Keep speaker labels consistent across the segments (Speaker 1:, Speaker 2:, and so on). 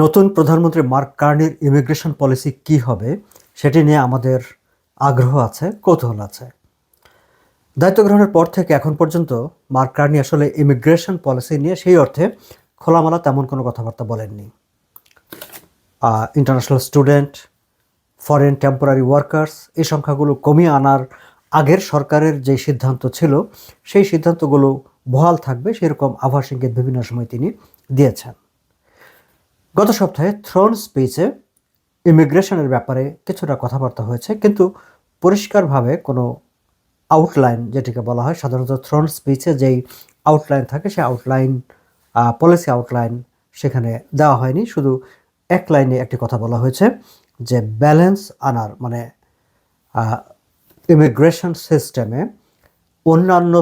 Speaker 1: নতুন প্রধানমন্ত্রী mark কার্নির immigration policy কি হবে, সেটি নিয়ে আমাদের আগ্রহ আছে, কৌতূহল আছে। দায়িত্ব গ্রহণের পর থেকে এখন পর্যন্ত মার্ক কার্নি আসলে ইমিগ্রেশন পলিসি নিয়ে সেই অর্থে খোলামেলা তেমন কোনো কথাবার্তা বলেননি। International student foreign temporary workers এই সংখ্যাগুলো কমিয়ে আনার আগের সরকারের যে সিদ্ধান্ত ছিল, সেই সিদ্ধান্তগুলো বহাল থাকবে, সেরকম আভাস ইঙ্গিত বিভিন্ন সময় তিনি দিয়েছেন। গত সপ্তাহে থ্রোন স্পিচে ইমিগ্রেশনের ব্যাপারে কিছুটা কথাবার্তা হয়েছে, কিন্তু পরিষ্কারভাবে কোনো আউটলাইন যেটিকে বলা হয় সাধারণত থ্রোন স্পিচে যেই আউটলাইন থাকে সেই আউটলাইন পলিসি আউটলাইন সেখানে দেওয়া হয়নি। শুধু এক লাইনে একটি কথা বলা হয়েছে যে ব্যালেন্স আনার মানে ইমিগ্রেশন সিস্টেমে অন্যান্য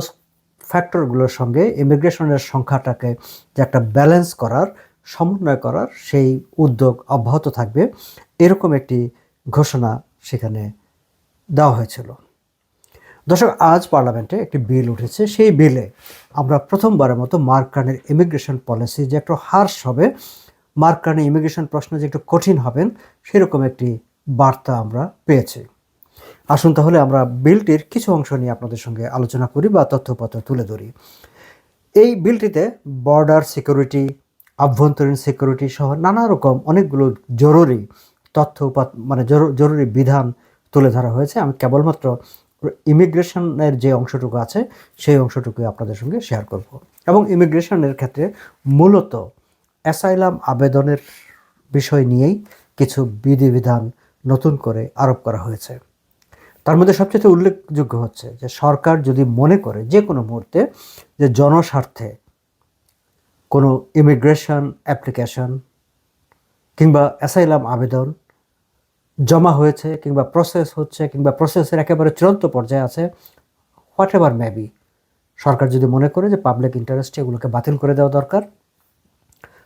Speaker 1: ফ্যাক্টরগুলোর সঙ্গে ইমিগ্রেশনের সংখ্যাটাকে যে একটা ব্যালেন্স করার সমন্বয় করার সেই উদ্যোগ অব্যাহত থাকবে, এরকম একটি ঘোষণা সেখানে দেওয়া হয়েছিল। দর্শক, আজ পার্লামেন্টে একটি বিল উঠেছে। সেই বিলে আমরা প্রথমবারের মতো মার্কানের ইমিগ্রেশন পলিসি যে একটু হার্স হবে মার্কানের ইমিগ্রেশন প্রশ্ন যে একটু কঠিন হবেন, সেরকম একটি বার্তা আমরা পেয়েছি। আসুন তাহলে আমরা বিলটির কিছু অংশ নিয়ে আপনাদের সঙ্গে আলোচনা করি বা তথ্যপত্র তুলে ধরি। এই বিলটিতে বর্ডার সিকিউরিটি আভ্যন্তরীণ সিকিউরিটি সহ নানা রকম অনেকগুলো জরুরি তথ্য মানে জরুরি বিধান তুলে ধরা হয়েছে। আমি কেবলমাত্র ইমিগ্রেশনের যে অংশটুকু আছে, সেই অংশটুকু আপনাদের সঙ্গে শেয়ার করব। এবং ইমিগ্রেশনের ক্ষেত্রে মূলত অ্যাসাইলাম আবেদনের বিষয় নিয়েই কিছু বিধিবিধান নতুন করে আরোপ করা হয়েছে। তার মধ্যে সবচেয়ে উল্লেখযোগ্য হচ্ছে যে সরকার যদি মনে করে যে কোনো মুহূর্তে যে জনস্বার্থে কোনো ইমিগ্রেশন অ্যাপ্লিকেশন কিংবা অ্যাসাইলাম আবেদন জমা হয়েছে কিংবা প্রসেস হচ্ছে কিংবা প্রসেসের একেবারে চূড়ান্ত পর্যায়ে আছে হোয়াট এভার মেবি সরকার যদি মনে করে যে পাবলিক ইন্টারেস্টে এগুলোকে বাতিল করে দেওয়া দরকার,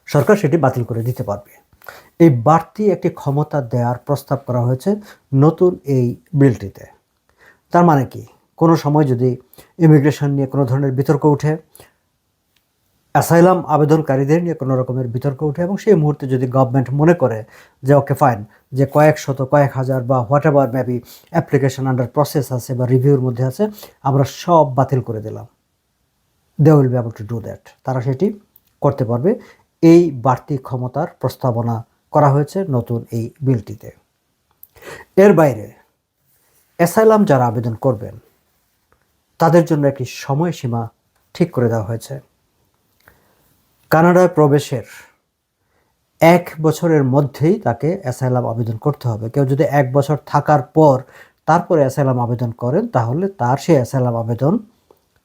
Speaker 1: সরকার সেটি বাতিল করে দিতে পারবে। এই বাড়তি একটি ক্ষমতা দেওয়ার প্রস্তাব করা হয়েছে নতুন এই বিলটিতে। তার মানে কি? কোনো সময় যদি ইমিগ্রেশন নিয়ে কোনো ধরনের বিতর্ক উঠে অ্যাসাইলাম আবেদনকারীদের নিয়ে কোনো রকমের বিতর্ক উঠে এবং সেই মুহূর্তে যদি গভর্নমেন্ট মনে করে যে ওকে ফাইন যে কয়েক শত, কয়েক হাজার বা whatever maybe application under process আছে বা রিভিউর মধ্যে আছে, আমরা সব বাতিল করে দিলাম। They will be able to do that তারা সেটি করতে পারবে। এই বাড়তি ক্ষমতার প্রস্তাবনা করা হয়েছে নতুন এই বিলটিতে। এর বাইরে, অ্যাসাইলাম যারা আবেদন করবেন, তাদের জন্য একটি সময়সীমা ঠিক করে দেওয়া হয়েছে। কানাডায় প্রবেশের এক বছরের মধ্যেই তাকে অ্যাসাইলাম আবেদন করতে হবে। কেউ যদি এক বছর থাকার পর তারপরে অ্যাসাইলাম আবেদন করেন, তাহলে তার সেই অ্যাসাইলাম আবেদন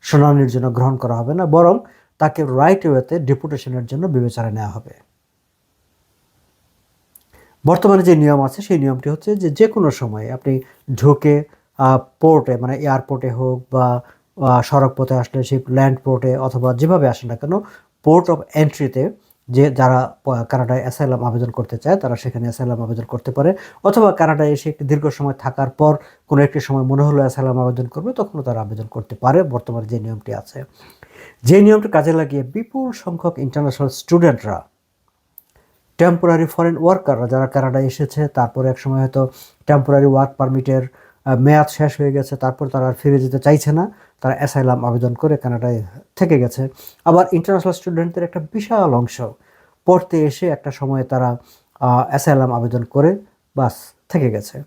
Speaker 1: শুনানির জন্য গ্রহণ করা হবে না, বরং তাকে রাইট ওয়েতে ডিপুটেশনের জন্য বিবেচনা নেওয়া হবে। বর্তমানে যে নিয়ম আছে, সেই নিয়মটি হচ্ছে যে যে কোনো সময় আপনি ঢুকে পোর্টে মানে এয়ারপোর্টে হোক বা সড়ক পথে আসলে সেই ল্যান্ড পোর্টে অথবা যেভাবে আসেন না কেন পোর্ট অফ এন্ট্রিতে যে যারা কানাডায় অ্যাসাইলাম আবেদন করতে চায়, তারা সেখানে অ্যাসাইলাম আবেদন করতে পারে। অথবা কানাডায় এসে একটি দীর্ঘ সময় থাকার পর কোনো একটি সময় মনে হলো অ্যাসাইলাম আবেদন করবে, তখনও তারা আবেদন করতে পারে। বর্তমানে যে নিয়মটি আছে, যে নিয়মটি কাজে লাগিয়ে বিপুল সংখ্যক ইন্টারন্যাশনাল স্টুডেন্টরা টেম্পোরারি ফরেন ওয়ার্কাররা যারা কানাডায় এসেছে, তারপরে এক সময় হয়তো টেম্পোরারি ওয়ার্ক পারমিটের মেয়াদ শেষ হয়ে গেছে, তারপর তারা আর ফিরে যেতে চাইছে না। তারা অ্যাসাইলাম আবেদন করে কানাডায় থেকে গেছে। আবার ইন্টারন্যাশনাল স্টুডেন্টদের একটা বিশাল অংশ পড়তে এসে একটা সময়ে তারা অ্যাসাইলাম আবেদন করে বাস থেকে গেছে।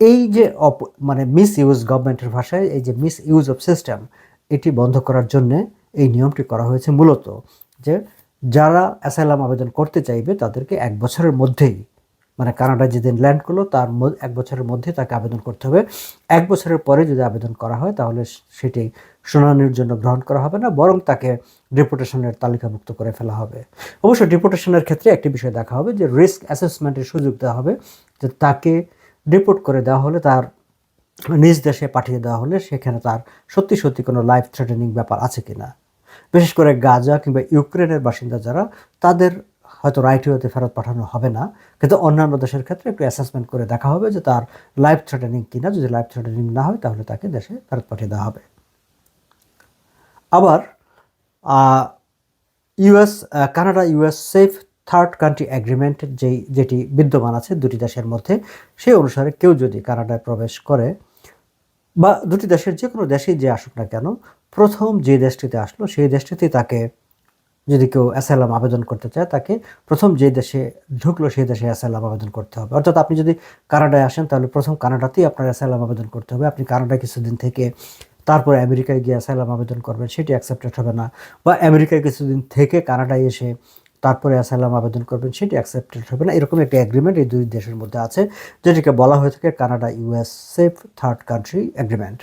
Speaker 1: এই যে অপ মানে মিস ইউজ গভর্নমেন্টের ভাষায় এই যে মিস ইউজ অফ সিস্টেম এটি বন্ধ করার জন্যে এই নিয়মটি করা হয়েছে মূলত যে, যারা অ্যাসাইলাম আবেদন করতে চাইবে তাদেরকে এক বছরের মধ্যেই মানে কানাডায় যেদিন ল্যান্ড করল, তার এক বছরের মধ্যে তাকে আবেদন করতে হবে। এক বছরের পরে যদি আবেদন করা হয়, তাহলে সেটি শুনানির জন্য গ্রহণ করা হবে না, বরং তাকে ডিপুটেশনের তালিকাভুক্ত করে ফেলা হবে। অবশ্য ডিপুটেশনের ক্ষেত্রে একটি বিষয় দেখা হবে যে রিস্ক অ্যাসেসমেন্টের সুযোগ দেওয়া হবে। যে তাকে ডিপোর্ট করে দেওয়া হলে, তার নিজ দেশে পাঠিয়ে দেওয়া হলে, সেখানে তার সত্যি সত্যি কোনো লাইফ থ্রেটেনিং ব্যাপার আছে কি না বিশেষ করে গাজা কিংবা ইউক্রেনের বাসিন্দা যারা, তাদের হয়তো রাইট ওয়েতে ফেরত পাঠানো হবে না। কিন্তু অন্যান্য দেশের ক্ষেত্রে একটু অ্যাসেসমেন্ট করে দেখা হবে যে তার লাইফ থ্রেটেনিং কিনা। যদি লাইফ থ্রেটেনিং না হয়, তাহলে তাকে দেশে ফেরত পাঠিয়ে দেওয়া হবে। আবার US Canada US safe third country agreement যেই, যেটি বিদ্যমান আছে দুটি দেশের মধ্যে, সেই অনুসারে কেউ যদি কানাডায় প্রবেশ করে, বা দুটি দেশের যে কোনো দেশেই যে আসুক না কেন, প্রথম যে দেশটিতে আসলো, সেই দেশটিতে তাকে যদি কেউ অ্যাসাইলাম আবেদন করতে চায়, তাকে প্রথম যে দেশে ঢুকলো সেই দেশে অ্যাসাইলাম আবেদন করতে হবে। অর্থাৎ আপনি যদি কানাডায় আসেন, তাহলে প্রথম কানাডাতেই আপনার অ্যাসাইলাম আবেদন করতে হবে। আপনি কানাডায় কিছুদিন থেকে তারপরে আমেরিকায় গিয়ে অ্যাসাইলাম আবেদন করবেন, সেটি অ্যাকসেপ্টেড হবে না। বা আমেরিকায় কিছুদিন থেকে কানাডায় এসে তারপরে অ্যাসাইলাম আবেদন করবেন, সেটি অ্যাকসেপ্টেড হবে না। এরকম একটি অ্যাগ্রিমেন্ট এই দুই দেশের মধ্যে আছে, যেটিকে বলা হয়ে থাকে Canada US safe third country agreement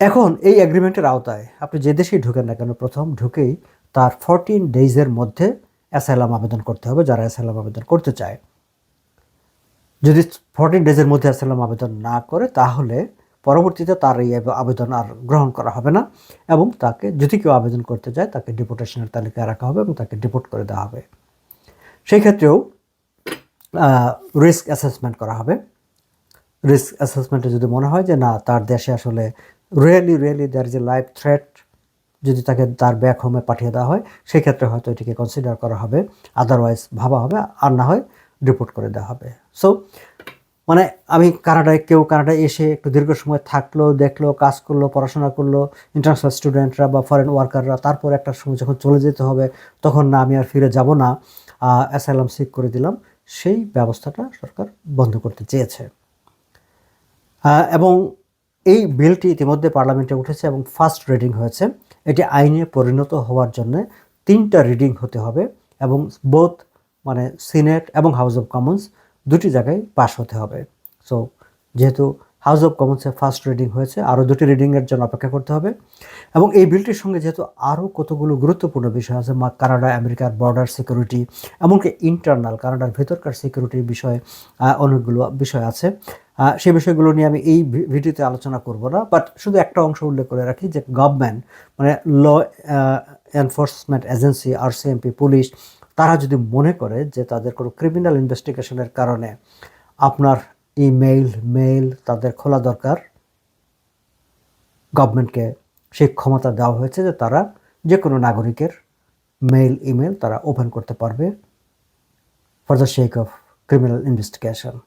Speaker 1: এখন এই এগ্রিমেন্টের আওতায় আপনি যে দেশেই ঢুকেন না কেন, প্রথম ঢুকেই তার ফোরটিন ডেইজের মধ্যে অ্যাসাইলাম আবেদন করতে হবে, যারা অ্যাসাইলাম আবেদন করতে চায়। যদি ফোরটিন ডেজের মধ্যে অ্যাসাইলাম আবেদন না করে, তাহলে পরবর্তীতে তার এই আবেদন আর গ্রহণ করা হবে না এবং তাকে, যদি কেউ আবেদন করতে চায়, তাকে ডিপোর্টেশনের তালিকায় রাখা হবে এবং তাকে ডিপোর্ট করে দেওয়া হবে। সেই ক্ষেত্রেও রিস্ক অ্যাসেসমেন্ট করা হবে। রিস্ক অ্যাসেসমেন্টে যদি মনে হয় যে না, তার দেশে আসলে really really there is a life threat যদি তাকে তার ব্যাক হোমে পাঠিয়ে দেওয়া হয়, সেক্ষেত্রে হয়তো এটিকে কনসিডার করা হবে আদারওয়াইজ ভাবা হবে আর না হয় রিপোর্ট করে দেওয়া হবে। সো মানে আমি কানাডায়, কেউ কানাডায় এসে একটু দীর্ঘ সময় থাকল, দেখল, কাজ করল, পড়াশোনা করল ইন্টারন্যাশনাল স্টুডেন্টরা বা ফরেন ওয়ার্কাররা তারপর একটা সময় যখন চলে যেতে হবে, তখন না আমি আর ফিরে যাব না অ্যাসাইলাম সিক করে দিলাম, সেই ব্যবস্থাটা সরকার বন্ধ করতে চেয়েছে। এবং এই বিলটি ইতিমধ্যে পার্লামেন্টে উঠেছে এবং ফার্স্ট রিডিং হয়েছে। এটি আইনে পরিণত হওয়ার জন্য তিনটা রিডিং হতে হবে এবং বোথ মানে সিনেট এবং হাউস অফ কমন্স দুটি জায়গায় পাশ হতে হবে। সো যেহেতু হাউস অফ কমন্সে ফার্স্ট রিডিং হয়েছে। আরও দুটি রিডিংয়ের জন্য অপেক্ষা করতে হবে। এবং এই বিলটির সঙ্গে যেহেতু আরও কতগুলো গুরুত্বপূর্ণ বিষয় আছে কানাডা, আমেরিকার বর্ডার সিকিউরিটি এমনকি ইন্টারনাল কানাডার ভেতরকার সিকিউরিটির বিষয়ে অনেকগুলো বিষয় আছে। সেই বিষয়গুলো নিয়ে আমি এই ভিডিওতে আলোচনা করব না। বাট শুধু একটা অংশ উল্লেখ করে রাখি যে গভর্নমেন্ট মানে ল এনফোর্সমেন্ট এজেন্সি আর সিএমপি পুলিশ তারা যদি মনে করে যে তাদের কোনো ক্রিমিনাল ইনভেস্টিগেশনের কারণে আপনার ইমেইল, মেইল তাদের খোলা দরকার। গভর্নমেন্টকে সেই ক্ষমতা দেওয়া হয়েছে যে তারা যে কোনো নাগরিকের মেইল ইমেল তারা ওপেন করতে পারবে for the sake of criminal investigation.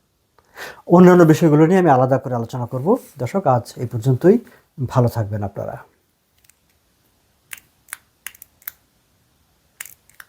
Speaker 1: অন্যান্য বিষয়গুলো নিয়ে আমি আলাদা করে আলোচনা করব। দর্শক, আজ এই পর্যন্তই। ভালো থাকবেন আপনারা।